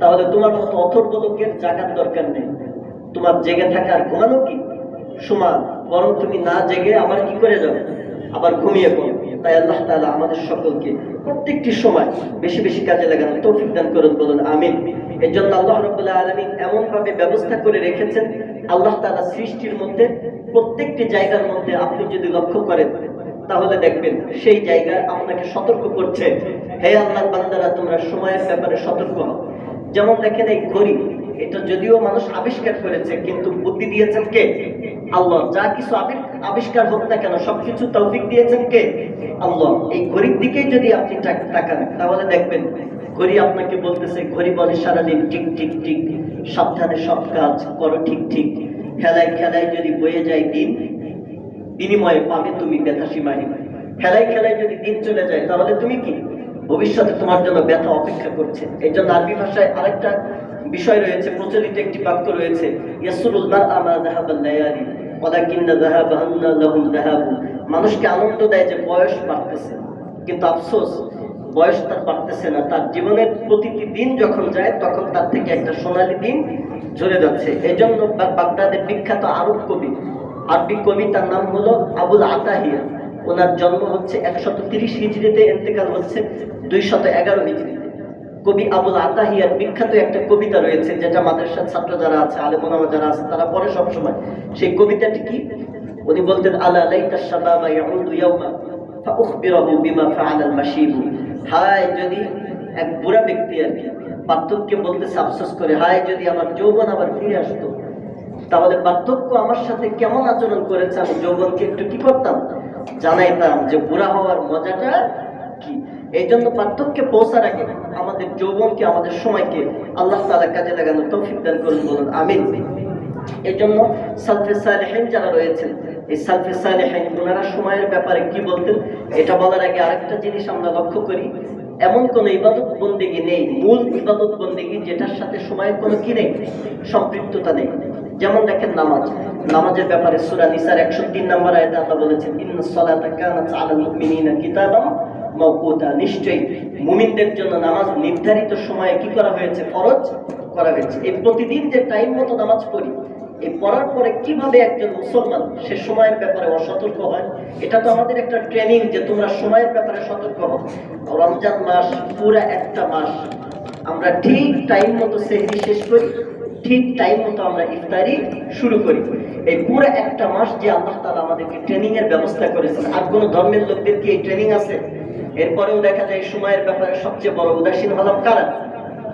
তাহলে তোমার মতো অথর্ব লোকের জাগার দরকার নেই। তোমার জেগে থাকার ঘুমানো কি? সমান বরং তুমি না জেগে আবার কি করে যাও আবার ঘুমিয়ে পড়ো। তাই আল্লাহ তাআলা আমাদের সকলকে প্রত্যেকটি সময় বেশি বেশি কাজে লাগানো তৌফিক দান করুন, বলুন, আমিন। এর জন্য আল্লাহ রাব্বুল আলামিন এমন ভাবে ব্যবস্থা করে রেখেছেন, আল্লাহ তাআলা সৃষ্টির মধ্যে, প্রত্যেকটি জায়গার মধ্যে আপনি যদি লক্ষ্য করেন, তাহলে দেখবেন সেই জায়গায় আপনাকে সতর্ক করছে। হে আল্লাহ বান্দারা, তোমরা সময়ের ব্যাপারে সতর্ক হও। যেমন দেখেন এই ঘড়ি, এটা যদিও মানুষ আবিষ্কার করেছে, কিন্তু বুদ্ধি দিয়েছেন কে? আল্লাহ। যা কিছু আবিষ্কার হোক না কেন, সবকিছু তৌফিক দিয়েছেন কে? আল্লাহ। এই ঘড়ির দিকেই যদি আপনি তাকান, তাহলে দেখবেন ঘড়ি আপনাকে বলতেছে, ঘড়ি বলে সারাদিন ঠিক ঠিক ঠিক সাবধানে সব কাজ করো ঠিক ঠিক। খেলায় খেলায় যদি বয়ে যায় দিন, বিনিময়ে পাবে তুমি ব্যথা সীমাহীন খেলায় খেলায় যদি দিন চলে যায়, তাহলে তুমি কি? ভবিষ্যতে তোমার জন্য ব্যথা অপেক্ষা করছে। এই জন্য আরবি ভাষায় আরেকটা বিষয় রয়েছে, প্রচলিত একটি বাক্য রয়েছে মানুষকে আনন্দ দেয় যে বয়স বাড়তেছে। কিন্তু আফসোস, বয়স তার বাড়তেছে না। তার জীবনের প্রতিটি দিন যখন যায়, তখন তার থেকে একটা সোনালী দিন চলে যাচ্ছে। এই জন্য বাগদাদের বিখ্যাত আরব কবি, আরবি কবি তার নাম হলো আবুল আতাহিয়া। ওনার জন্ম হচ্ছে একশত তিরিশ হিজড়িতে, এন্তেকাল হচ্ছে দুইশত এগারো হিজড়িতে। কবি আবুল আতাহিয়ার বিখ্যাত একটা কবিতা রয়েছে, যেটা মাদ্রাসার ছাত্র যারা আছে, আলেমনামা যারা আছে, তারা পড়ে সবসময়। সেই কবিতাটি কি? উনি বলতেন, আলা লাইতা তাহলে পার্থক্য আমার সাথে কেমন আচরণ করেছে? আমি যৌবনকে একটু কি করতাম? জানাইতাম যে বুড়া হওয়ার মজাটা কি? এই জন্য পার্থক্যে পৌঁছার আগে আমাদের যৌবনকে, আমাদের সময়কে আল্লাহ তালা কাজে লাগানোর তৌফিক দান করুন, বলুন, আমিন। এই জন্য সালফে সালেহেন যারা রয়েছেন, এই সালফে সালেহেন ওনারা সময়ের ব্যাপারে কি বলতেন? এটা বলার আগে আরেকটা জিনিস আমরা লক্ষ্য করি। এমন কোন ইবাদত বন্দেগি নেই, মূল ইবাদত বন্দেগি যেটার সাথে সময়ের কোনো কি নেই? সম্পৃক্ততা নেই। যেমন দেখেন নামাজ। নামাজের ব্যাপারে সূরা নিসার 103 নম্বর আয়াতে আল্লাহ বলেছেন ইন্নাস সালাতা কানাত আলাল মুমিনিনা কিতাবাম মাওকুতা নিশ্চয়ই মুমিনদের জন্য নামাজ নির্ধারিত সময়ে কি করা হয়েছে? ফরজ করা হয়েছে। এই প্রতিদিন যে টাইম মতো নামাজ পড়ি এই পড়ার পরে কীভাবে একজন মুসলমান সে সময়ের ব্যাপারে অসতর্ক হয়? এটা তো আমাদের একটা ট্রেনিং যে তোমরা সময়ের ব্যাপারে সতর্ক হও। রমজান মাস পুরা একটা মাস। আমরা ঠিক টাইম মতো সেহরি শেষ করি, ঠিক টাইম মতো আমরা ইফতারি শুরু করি। এই পুরো একটা মাস যে আল্লাহ তাআলা আমাদেরকে ট্রেনিং এর ব্যবস্থা করেছেন। আর কোনো ধর্মের লোকদের কি এই ট্রেনিং আছে? এরপরেও দেখা যায় সময়ের ব্যাপারে সবচেয়ে বড় উদাসীন হলাম কারা?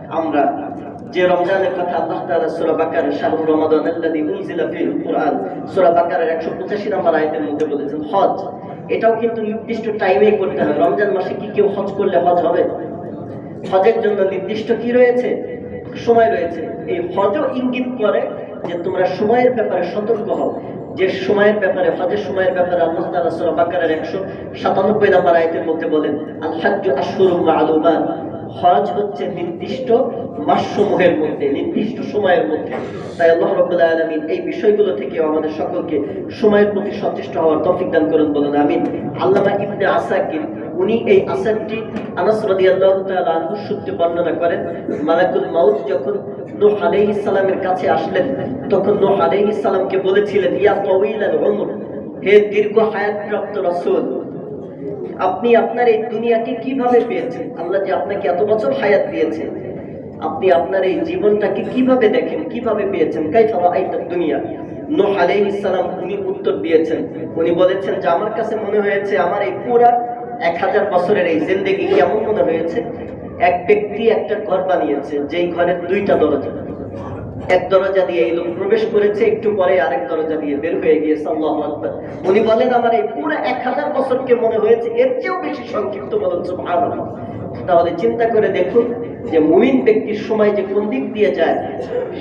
আমরা। যে রমজানের কথা আল্লাহ তাআলা সূরা বাকারা শাহরুর রমাদান আল্লাযী উনজিলা ফিল কুরআন, সূরা বাকারার 185 নম্বর আয়াতের মধ্যে বলেছেন, হজ। এটাও কিন্তু নির্দিষ্ট টাইমেই করতে হবে। রমজান মাসে কি কেউ হজ করলে হজ হবে? হজের জন্য নির্দিষ্ট কি রয়েছে? সময় রয়েছে। এই হজও ইঙ্গিত করে যে তোমরা সময়ের ব্যাপারে সতর্ক হও। যে সময়ের ব্যাপারে, হজের সময়ের ব্যাপারে আল্লাহ তাআলা সূরা বাকারার 197 নম্বর আয়াতের মধ্যে বলেন আল হাজ্জু আশহুরুম মা'লুমাত। হজ হচ্ছে নির্দিষ্ট মাসসমূহের মধ্যে, নির্দিষ্ট সময়ের মধ্যে। তাই আল্লাহ রাব্বুল আলামিন এই বিষয়গুলো থেকে আমাদের সকলকে সময়ের প্রতি সচেষ্ট হওয়ার তৌফিক দান করুন বলুন, আমিন। আল্লামা ইবনে আসাকির, উনি এই আসারটি আনাস রাদিয়াল্লাহু তাআলা আনহু সূত্রে বর্ণনা করেন, মালাকুল মাউত যখন নূহ আলাইহিস সালামের কাছে আসলেন, তখন নূহ আলাইহিস সালামকে বলেছিলেন, ইয়া উমর, হে দীর্ঘ হায়াতপ্রাপ্ত রাসূল আপনি আপনার এই দুনিয়াকে কীভাবে পেয়েছেন? আল্লাহ যে আপনাকে এত বছর হায়াত দিয়েছে। আপনি আপনার এই জীবনটাকে কীভাবে দেখেন? কীভাবে পেয়েছেন? কাইফা রাআইতা দুনিয়া। নূহ সালাম উনি উত্তর দিয়েছেন। উনি বলেছেন যে, আমার কাছে মনে হয়েছে আমার এই পুরা এক হাজার বছরের এই জিন্দেগি কেমন মনে হয়েছে? এক ব্যক্তি একটা ঘর বানিয়েছে, যেই ঘরের দুইটা দরজা। এক দরজা দিয়ে এই লোক প্রবেশ করেছে, একটু পরে আরেক দরজা দিয়ে বের হয়ে গিয়েছে আল্লাহু আকবার উনি বলেন, আমার এই পুরো এক হাজার বছরকে মনে হয়েছে এর চেয়েও বেশি সংক্ষিপ্ত বলেন, সুবহানাল্লাহ। তাহলে চিন্তা করে দেখুন যে মুমিন ব্যক্তির সময় যে কোন দিক দিয়ে যায়,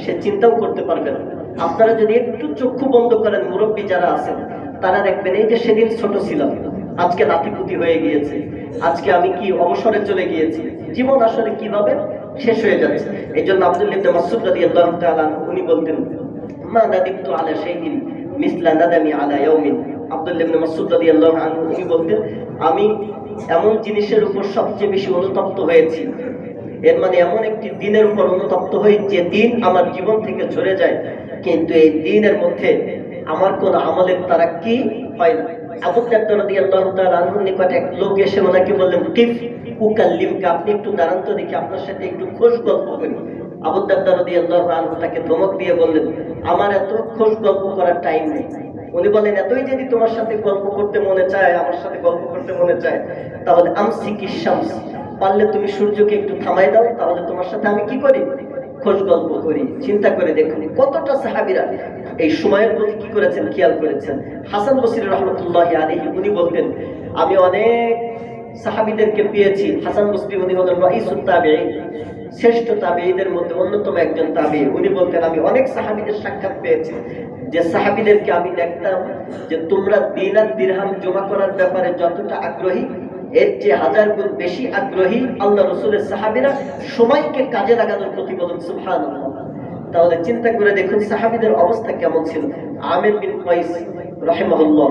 সে চিন্তাও করতে পারবে না। আপনারা যদি একটু চক্ষু বন্ধ করেন, মুরব্বী যারা আছেন, তারা দেখবেন এই যে সেদিন ছোট ছিলাম, আজকে নাতিপুতি হয়ে গিয়েছে, আজকে আমি কি অবসরে চলে গিয়েছি, জীবন আসলে কীভাবে? শেষ হয়ে যাচ্ছে এই জন্য আব্দুল ইবনে মাসউদ রাদিয়াল্লাহু তাআলা উনি বলতেন, মা আলা শাইইন মিসলা নাদামি আলা ইয়াউমিন। আব্দুল ইবনে রাদিয়াল্লাহু আনহু উনি বলতেন, আমি এমন জিনিসের উপর সবচেয়ে বেশি অনুতপ্ত হয়েছি। এর মানে এমন একটি দিনের উপর অনুতপ্ত হই যে দিন আমার জীবন থেকে ঝরে যায়। কিন্তু এই দিনের মধ্যে আমার কোন আমলের তারা কি হয় না। আবু দারদা রাদিয়াল্লাহু তাআলা নিকট এক লোক এসে ওনাকে বললেন, কিফ উকাল্লিমকা আপনি একটু দাঁড়ান তো দেখি আপনার সাথে একটু খোশ গল্প করি। আবু রাদিয়াল্লাহু আনহু তাকে ধমক দিয়ে বললেন, আমার এত খোশ গল্প করার টাইম নেই। উনি বলেন এতই যদি তোমার সাথে গল্প করতে মনে চায়, আমার সাথে গল্প করতে মনে চায়, তাহলে আমসি পারলে তুমি সূর্যকে একটু থামাই দাও, তাহলে তোমার সাথে আমি কি করি? খোঁজ গল্প করি, চিন্তা করে দেখুন, কতটা সাহাবিরা এই সময়ের প্রতি কি করেছেন, খেয়াল করেছেন? হাসান বসির রহমতুল্লাহ আলহি উনি বলতেন, আমি অনেক সাহাবিদেরকে পেয়েছি। হাসান বসরি উনি হলেন রাইসুল তাবেঈন শ্রেষ্ঠ তাবেঈদের মধ্যে অন্যতম একজন তাবেঈ। উনি বলতেন, আমি অনেক সাহাবিদের সাক্ষাৎ পেয়েছি। যে সাহাবিদেরকে আমি দেখতাম যে তোমরা দিন আর দিরহাম জমা করার ব্যাপারে যতটা আগ্রহী, এর চেয়ে হাজার গুণ বেশি আগ্রহী আল্লাহ রসুলের সাহাবিরা সময়কে কাজে লাগানোর প্রতি বলুন সুবহান তাহলে চিন্তা করে দেখুন সাহাবিদের অবস্থা কেমন ছিল। আমির বিন কয়েস রহেমাহুল্লাহ,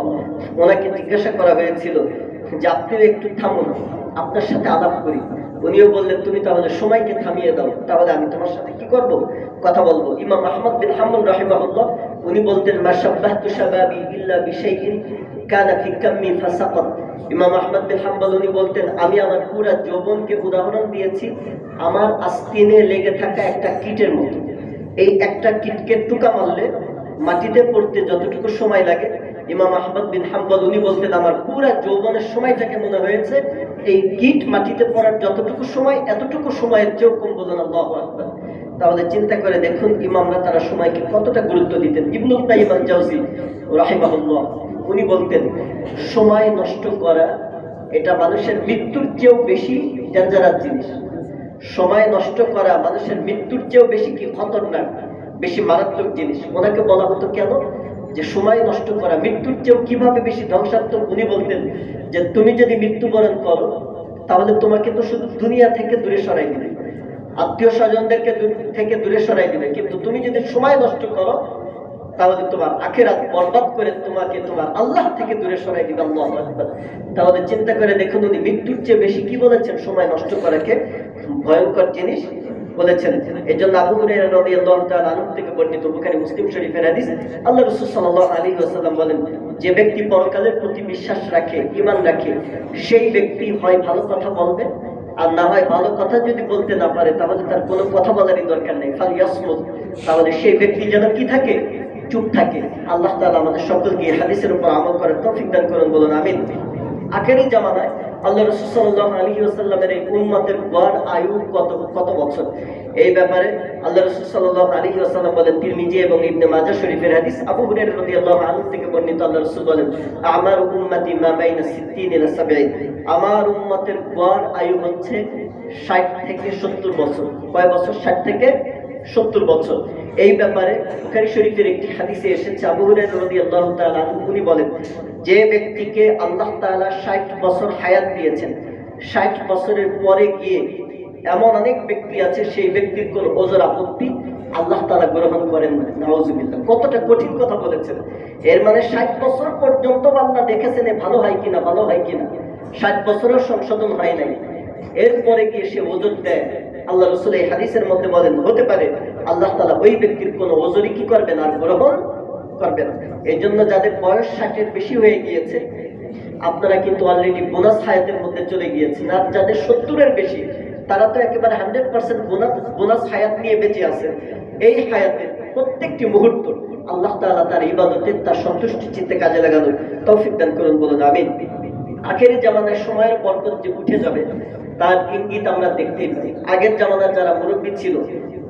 ওনাকে জিজ্ঞাসা করা হয়েছিল যে আপনিও একটু থামুন, আপনার সাথে আলাপ করি। উনিও বললেন, তুমি তাহলে সময়কে থামিয়ে দাও, তাহলে আমি তোমার সাথে কি করব? কথা বলব। ইমাম আহমদ বিন হাম্মুল রাহিমাহুল্লাহ, উনি বলতেন, মা শাব্বাহতু শাবাবি ইল্লা বিশাইইন কানা ফি কাম্মি ফাসাকাত। ইমাম আহমদ বিন হাম্বল উনি বলতেন, আমি আমার পুরা যৌবনকে উদাহরণ দিয়েছি, আমার আস্তিনে লেগে থাকা একটা কিটের মতো। এই একটা কিটকে টুকা মারলে মাটিতে পড়তে যতটুকু সময় লাগে, ইমাম আহমদ বিন হাম্বল উনি বলতেন আমার পুরা যৌবনের সময়টাকে মনে হয়েছে, এই কীট মাটিতে পড়ার যতটুকু সময়, এতটুকু সময়ের চেয়েও কম বলেন, আল্লাহু তাহলে চিন্তা করে দেখুন, ইমামরা তারা সময়কে কতটা গুরুত্ব দিতেন। ইবনুল কাইম আল জাওজি রাহিমাহুল্লাহ, উনি বলতেন, সময় নষ্ট করা, এটা মানুষের মৃত্যুর চেয়েও বেশি ডেঞ্জারাস জিনিস। সময় নষ্ট করা মানুষের মৃত্যুর চেয়েও বেশি কি খতরনাক? বেশি মারাত্মক জিনিস। ওনাকে বলা হতো কেন? যে সময় নষ্ট করা, মৃত্যুর চেয়েও কীভাবে বেশি ধ্বংসাত্মক? উনি বলতেন যে, তুমি যদি মৃত্যুবরণ করো, তাহলে তোমাকে তো শুধু দুনিয়া থেকে দূরে সরাই দিবে। আত্মীয় স্বজনদেরকে থেকে দূরে সরাই দিবে। কিন্তু তুমি যদি সময় নষ্ট করো, তাহলে তোমার আখেরাত বরবাদ করে তোমাকে তোমার আল্লাহ থেকে দূরে সরাই দিবে, আল্লাহু তাহলে চিন্তা করে দেখুন উনি মৃত্যুর চেয়ে বেশি কি বলেছেন? সময় নষ্ট করাকে ভয়ঙ্কর জিনিস। বলেছেন। এই জন্য আবু থেকে বর্ণিত মুসলিম শরীফের হাদিস, আল্লাহ বলেন, যে ব্যক্তি পরকালের প্রতি বিশ্বাস রাখে রাখে, সেই ব্যক্তি হয় ভালো কথা বলবে, আর না হয় ভালো কথা যদি বলতে না পারে, তাহলে তার কোনো কথা বলারই দরকার নেই। খালি ইয়াসমুত তাহলে সেই ব্যক্তি যেন কি থাকে? চুপ থাকে। আল্লাহ তাআলা আমাদের সকলকে হাদিসের উপর আমল করার তৌফিক দান করুন বলুন, আমিন। আখেরি জামানায় আল্লাহ রসুল সাল্লাল্লাহু আলাইহি ওয়াসাল্লামের এই উম্মতের গড় আয়ু কত কত বছর? এই ব্যাপারে আল্লাহ রসুল সাল্লাল্লাহু আলাইহি ওয়াসাল্লাম বলেন, তিরমিজি এবং ইবনে মাজাহ শরীফের হাদিস আবু হুরায়রা রাদিয়াল্লাহু আনহু থেকে বর্ণিত, আল্লাহ রসুল বলেন, আমার উম্মতি মা বাইনা 60 ইলা 70 আমার উম্মতের গড় আয়ু হচ্ছে 60 থেকে 70 বছর। কয় বছর? 60 থেকে সত্তর বছর। এই ব্যাপারে বুখারী শরীফের একটি হাদিসে এসেছে, আবু হুরায়রা রাদিয়াল্লাহু তাআলা উনি বলেন, যে ব্যক্তিকে আল্লাহ তাআলা 60 বছর হায়াত দিয়েছেন 60 বছরের পরে গিয়ে এমন অনেক ব্যক্তি আছে, সেই ব্যক্তির কোনো ওজর আপত্তি আল্লাহ তাআলা গ্রহণ করেন না। নাউজুবিল্লাহ, কতটা কঠিন কথা বলেছেন। এর মানে 60 বছর পর্যন্ত আল্লাহ দেখেছেন ভালো হয় কিনা, ভালো হয় কিনা 60 বছরের সংশোধন হয় নাই। এরপরে গিয়ে সে ওজন দেয়। আল্লাহ রসুল এই হাদিসের মধ্যে বলেন, হতে পারে আল্লাহ তালা ওই ব্যক্তির কোনো ওজনই কি করবেন আর গ্রহণ করবেন এই জন্য যাদের বয়স ষাটের বেশি হয়ে গিয়েছে, আপনারা কিন্তু অলরেডি বোনাস হায়াতের মধ্যে চলে গিয়েছেন। আর যাদের সত্তরের বেশি, তারা তো একেবারে হান্ড্রেড পার্সেন্ট বোনাস বোনাস হায়াত নিয়ে বেঁচে আছে এই হায়াতের প্রত্যেকটি মুহূর্ত আল্লাহ তাআলা তার ইবাদতে তার সন্তুষ্টি চিত্তে কাজে লাগানো তৌফিক দান করুন বলুন, আমিন। আখেরি জামানায় সময়ের বরকত যে উঠে যাবে, তার ইঙ্গিত আমরা দেখতেই পাই। আগের জামানার যারা মুরব্বী ছিল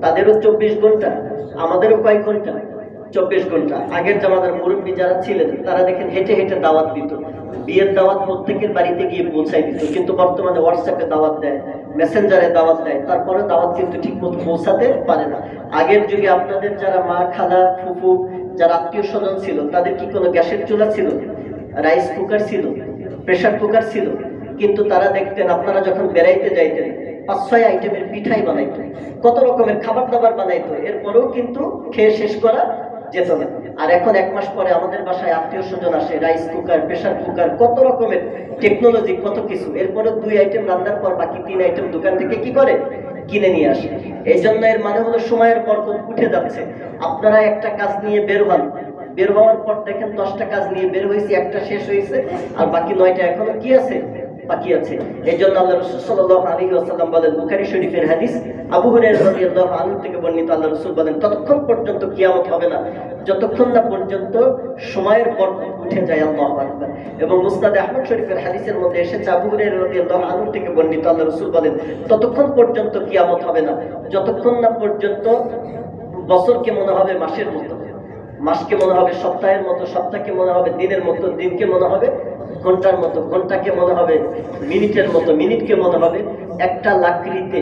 তাদেরও চব্বিশ ঘণ্টা, আমাদেরও কয়েক ঘণ্টা, চব্বিশ ঘণ্টা। আগের জামানার মুরব্বী যারা ছিলেন, তারা দেখেন হেঁটে হেঁটে দাওয়াত দিত। বিয়ের দাওয়াত প্রত্যেকের বাড়িতে গিয়ে পৌঁছাই দিত, কিন্তু বর্তমানে হোয়াটসঅ্যাপে দাওয়াত দেয় মেসেঞ্জারে দাওয়াত দেয় তারপরে দাওয়াত কিন্তু ঠিক মতো পৌঁছাতে পারে না। আগের যুগে আপনাদের যারা মা, খালা, ফুফু, যারা আত্মীয় স্বজন ছিল, তাদের কি কোনো গ্যাসের চুলা ছিল? রাইস কুকার ছিল প্রেসার কুকার ছিল। কিন্তু তারা দেখতেন, আপনারা যখন বেড়াইতে যাইতেন পাঁচ ছয় আইটেমের পিঠাই বানাইতো, কত রকমের খাবার দাবার বানাইতো, এরপরেও কিন্তু খেয়ে শেষ করা যেত না। আর এখন এক মাস পরে আমাদের বাসায় আত্মীয় স্বজন আসে রাইস কুকার প্রেসার কুকার কত রকমের টেকনোলজি কত কিছু। এরপরে দুই আইটেম রান্নার পর বাকি তিন আইটেম দোকান থেকে কি করে? কিনে নিয়ে আসে। এই জন্য এর মানে হলো সময়ের বরকত উঠে যাচ্ছে। আপনারা একটা কাজ নিয়ে বের হন। বের হওয়ার পর দেখেন দশটা কাজ নিয়ে বের হয়েছে, একটা শেষ হয়েছে, আর বাকি নয়টা এখনও কি আছে? বাকি এই জন্য আল্লাহ রসুল সাল্লাহ আলী আসাল্লাম বলেন, বুখারি শরীফের হাদিস, আবু হুরের রাদিয়াল্লাহু আনহু থেকে বর্ণিত আল্লাহ রসুল বলেন, ততক্ষণ পর্যন্ত কিয়ামত হবে না, যতক্ষণ না পর্যন্ত সময়ের বরকত উঠে যায় আল্লাহ এবং আহমদ শরীফের হাদিসের মধ্যে এসেছে, আবু হুরের রাদিয়াল্লাহু আনহু থেকে বর্ণিত আল্লাহ রসুল বলেন, ততক্ষণ পর্যন্ত কিয়ামত হবে না, যতক্ষণ না পর্যন্ত বছরকে মনে হবে মাসের মতো। মাসকে মনে হবে সপ্তাহের মতো, সপ্তাহকে মনে হবে দিনের মতো, দিনকে মনে হবে ঘণ্টার মতো, ঘন্টাকে মনে হবে মিনিটের মতো, মিনিটকে মনে হবে একটা লাকড়িতে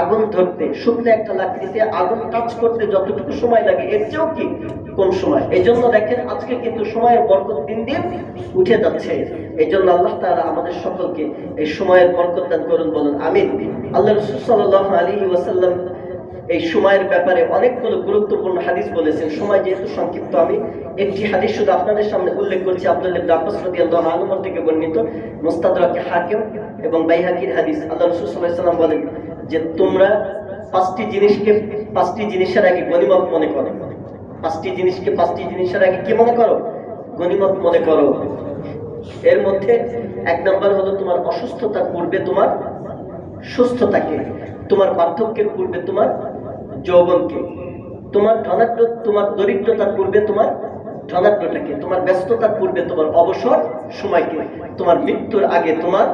আগুন ধরতে, শুকনো একটা লাকড়িতে আগুন টাচ করতে যতটুকু সময় লাগে, এর চেয়েও কি কম সময়? এই জন্য দেখেন আজকে কিন্তু সময়ের বরকত দিন দিন উঠে যাচ্ছে। এই জন্য আল্লাহ তাআলা আমাদের সকলকে এই সময়ের বরকত দান করুন, বলুন, আমিন। আল্লাহ রসুল সাল্লাহ আলী ওয়াসাল্লাম এই সময়ের ব্যাপারে অনেকগুলো গুরুত্বপূর্ণ হাদিস বলেছেন। সময় যেহেতু সংক্ষিপ্ত, আমি একটি হাদিস শুধু আপনাদের সামনে উল্লেখ করছি আব্দুল ইবনে আব্বাস রাদিয়াল্লাহু আনহু থেকে বর্ণিত মুস্তাদরাকে হাকিম এবং বাইহাকির হাদিস। আল্লাহ রাসূল বলেন যে, তোমরা পাঁচটি জিনিসকে পাঁচটি জিনিসের আগে গনিমত মনে করো। পাঁচটি জিনিসকে পাঁচটি জিনিসের আগে কি মনে করো? গনিমত মনে করো। এর মধ্যে এক নম্বর হলো, তোমার অসুস্থতার পূর্বে তোমার সুস্থতাকে, তোমার বার্ধক্যের পূর্বে তোমার যৌবনকে। তোমার ধনাঢ্য তোমার দরিদ্রতার পূর্বে তোমার ধনাঢ্যটাকে, তোমার ব্যস্ততার পূর্বে তোমার অবসর সময়কে, তোমার মৃত্যুর আগে তোমার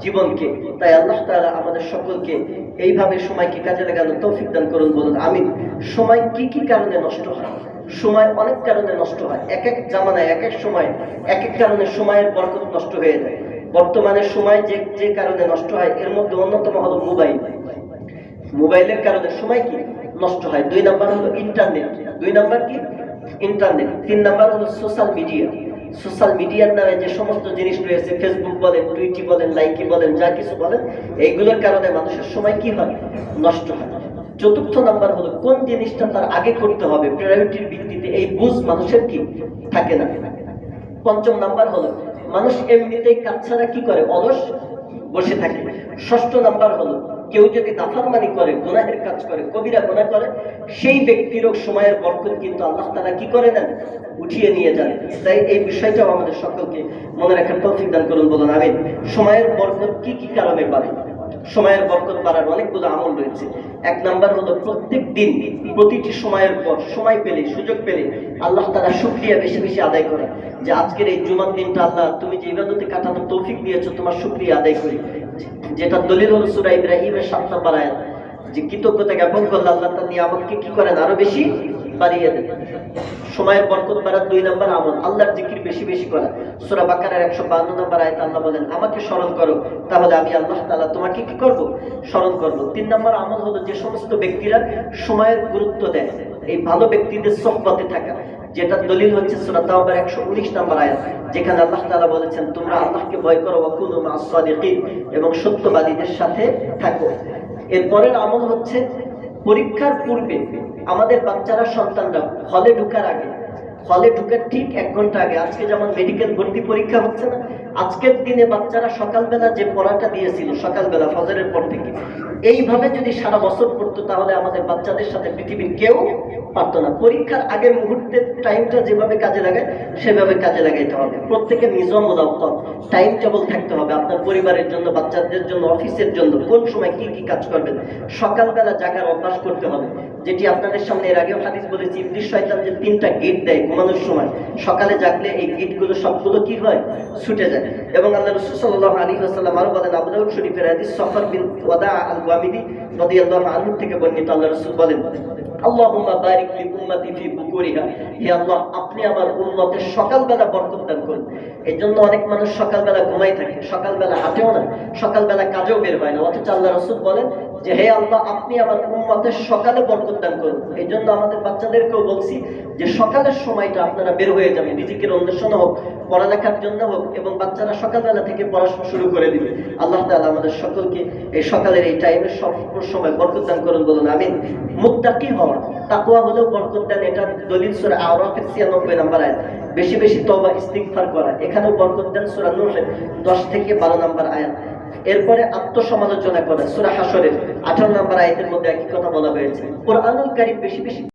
জীবনকে। তাই আল্লাহ তাআলা আমাদের সকলকে এইভাবে সময়কে কাজে লাগানো তৌফিক দান করুন, বলুন আমি সময় কি কি কারণে নষ্ট হয়? সময় অনেক কারণে নষ্ট হয়। এক এক জামানায় এক এক সময়, এক এক কারণে সময়ের বরকত নষ্ট হয়ে যায়। বর্তমানে সময় যে যে কারণে নষ্ট হয়, এর মধ্যে অন্যতম হলো মোবাইল। মোবাইলের কারণে সময় কি? নষ্ট হয়। দুই নাম্বার হলো ইন্টারনেট। দুই নাম্বার কি? ইন্টারনেট। তিন নাম্বার হলো সোশ্যাল মিডিয়া। সোশ্যাল মিডিয়ার নামে যে সমস্ত জিনিস রয়েছে ফেসবুক বলেন টুইটি বলেন লাইকি বলেন, যা কিছু বলেন, এইগুলোর কারণে মানুষের সময় কি হয়? নষ্ট হয়। চতুর্থ নাম্বার হলো কোন জিনিসটা তার আগে করতে হবে? প্রায়োরিটির ভিত্তিতে এই বুঝ মানুষের কি? থাকে না। পঞ্চম নাম্বার হলো মানুষ এমনিতেই কাজ ছাড়া কি করে? অলস বসে থাকে। ষষ্ঠ নাম্বার হলো কেউ যদি নাফরমানি করে, গুনাহের কাজ করে, কবিরা গুনাহ করে, সেই ব্যক্তিরও সময়ের বরকত কিন্তু আল্লাহ তারা কি করে নেন উঠিয়ে নিয়ে যান। তাই এই বিষয়টাও আমাদের সকলকে মনে রাখার তৌফিক দান করুন, বলুন আমি সময়ের বরকত কি কি কারণে বাড়ে সময়ের বরকত বাড়ার অনেকগুলো আমল রয়েছে। এক নাম্বার হলো প্রত্যেক দিন প্রতিটি সময়ের পর সময় পেলে, সুযোগ পেলে আল্লাহ তারা শুক্রিয়া বেশি বেশি আদায় করে যে আজকের এই জুমার দিনটা আল্লাহ তুমি যে ইবাদতে কাটানোর তৌফিক দিয়েছ, তোমার শুক্রিয়া আদায় করি। যেটা দলিল হল সুরা ইব্রাহিমের সাত আয়াত, যে কৃতজ্ঞতা জ্ঞাপন করলে আল্লাহ তার নিয়ামতকে কি করেন? আরও বেশি বাড়িয়ে দেন সময়ের বরকত বাড়ার দুই নম্বর আমল। আল্লাহর জিকির বেশি বেশি করা। বাকারার একশো বান্ন নম্বর আয়াত আল্লাহ বলেন, আমাকে স্মরণ করো, তাহলে আমি আল্লাহ তোমাকে স্মরণ করব। তিন নম্বর আমল হলো যে সমস্ত ব্যক্তিরা সময়ের গুরুত্ব দেয়। এই ভালো ব্যক্তিদের থাকা যেটা দলিল হচ্ছে তাওবার 119 নম্বর আয়াত, যেখানে আল্লাহ তাআলা বলেছেন, তোমরা আল্লাহকে ভয় করো এবং সত্যবাদীদের সাথে থাকো। এরপরের আমল হচ্ছে পরীক্ষার পূর্বে আমাদের বাচ্চারা সন্তানরা হলে ঢুকার আগে, হলে ঢুকার ঠিক এক ঘণ্টা আগে। আজকে যেমন মেডিকেল ভর্তি পরীক্ষা হচ্ছে না আজকের দিনে বাচ্চারা সকালবেলা যে পড়াটা দিয়েছিল, সকালবেলা, ফজরের পর থেকে, এইভাবে যদি সারা বছর পড়তো, তাহলে আমাদের বাচ্চাদের সাথে পৃথিবীর কেউ পারতো না। পরীক্ষার আগের মুহূর্তের টাইমটা যেভাবে কাজে লাগায়, সেভাবে কাজে লাগাইতে হবে। প্রত্যেকের নিজম মুদাব্বত টাইম টেবল থাকতে হবে আপনার পরিবারের জন্য, বাচ্চাদের জন্য, অফিসের জন্য, কোন সময় কি কি কাজ করবেন। সকালবেলা জাগার অভ্যাস করতে হবে, যেটি আপনাদের সামনে এর আগেও হাদিস বলেছি ইবলিশ শয়তান যে তিনটা গেট দেয় ঘুমানোর সময়, সকালে জাগলে এই গেটগুলো সবগুলো কি হয়? ছুটে যায়। এবং আল্লাহ রসুল সাল্লাহ আলী আসাল্লাম আরও বলেন আবদাউল শরীফের হাদিস সফর বিন ওয়াদা আল ওয়ামিদি আল্লাহ আনহু থেকে বর্ণিত আল্লাহ রসুল বলেন, আল্লাহুম্মা বারিক লি উম্মতি ফি বুকুরিহা। হে আল্লাহ, আপনি আমার উম্মতের সকালবেলা বরকত দান করুন। এই জন্য অনেক মানুষ সকালবেলা ঘুমাই থাকে, সকালবেলা হাঁটেও না, সকালবেলা কাজেও বের হয় না। অথচ আল্লাহ রসুল বলেন যে, হে আল্লাহ, আপনি আমার উম্মতের সকালে বরকত দান করুন। এই জন্য আমাদের বাচ্চাদেরকেও বলছি যে, সকালের সময়টা আপনারা বের হয়ে যাবেন, নিজেকে অন্বেষণ হোক, পড়ালেখার জন্য হোক এবং বাচ্চারা সকালবেলা থেকে পড়াশোনা শুরু করে দিবে। আল্লাহ তাআলা আমাদের সকলকে এই সকালের এই টাইমের সব সময় বরকত দান করুন, বলুন আমিন। মুত্তাকি হওয়া, তাকওয়া হলেও বরকত দান, এটা দলিল সূরা আরাফের 96 নম্বর আয়াত। বেশি বেশি তওবা, ইস্তিগফার করা, এখানেও বরকত দান সূরা 10 থেকে বারো নাম্বার আয়াত। এরপরে আত্মসমালোচনা করা, সুরা হাসরের 18 নম্বর আয়তের মধ্যে একই কথা বলা হয়েছে। কোরআনুল কারিম বেশি বেশি